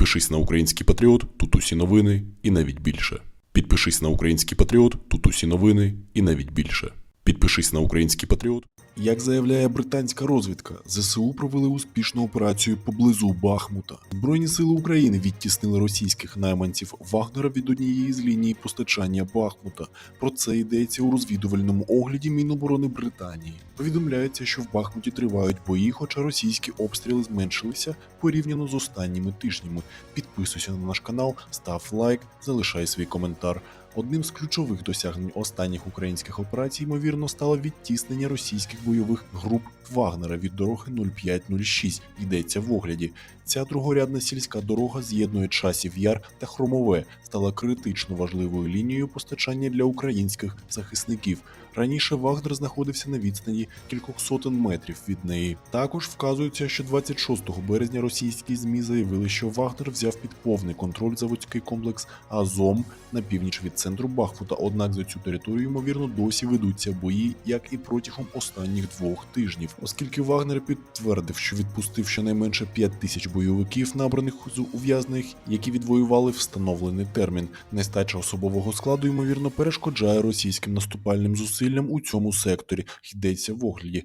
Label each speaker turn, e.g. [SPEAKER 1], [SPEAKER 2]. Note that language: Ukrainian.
[SPEAKER 1] Підпишись на український патріот, тут усі новини і навіть більше. Підпишись на український патріот, тут усі новини і навіть більше. Підпишись на український патріот.
[SPEAKER 2] Як заявляє британська розвідка, ЗСУ провели успішну операцію поблизу Бахмута. Збройні сили України відтіснили російських найманців Вагнера від однієї з ліній постачання Бахмута. Про це йдеться у розвідувальному огляді Міноборони Британії. Повідомляється, що в Бахмуті тривають бої, хоча російські обстріли зменшилися порівняно з останніми тижнями. Підписуйся на наш канал, став лайк, залишай свій коментар. Одним з ключових досягнень останніх українських операцій, ймовірно, стало відтіснення російських бойових груп Вагнера від дороги 0506, йдеться в огляді. Ця другорядна сільська дорога з'єднує часів яр та хромове, стала критично важливою лінією постачання для українських захисників. Раніше Вагнер знаходився на відстані кількох сотень метрів від неї. Також вказується, що 26 березня російські змі заявили, що Вагнер взяв під повний контроль заводський комплекс Азом на північ від центру Бахмута. Однак за цю територію, ймовірно, досі ведуться бої, як і протягом останніх двох тижнів, оскільки Вагнер підтвердив, що відпустив щонайменше 5 тисяч бойовиків, набраних з ув'язнених, які відвоювали встановлений термін. Нестача особового складу, ймовірно, перешкоджає російським наступальним зусиллям у цьому секторі. Йдеться в огляді.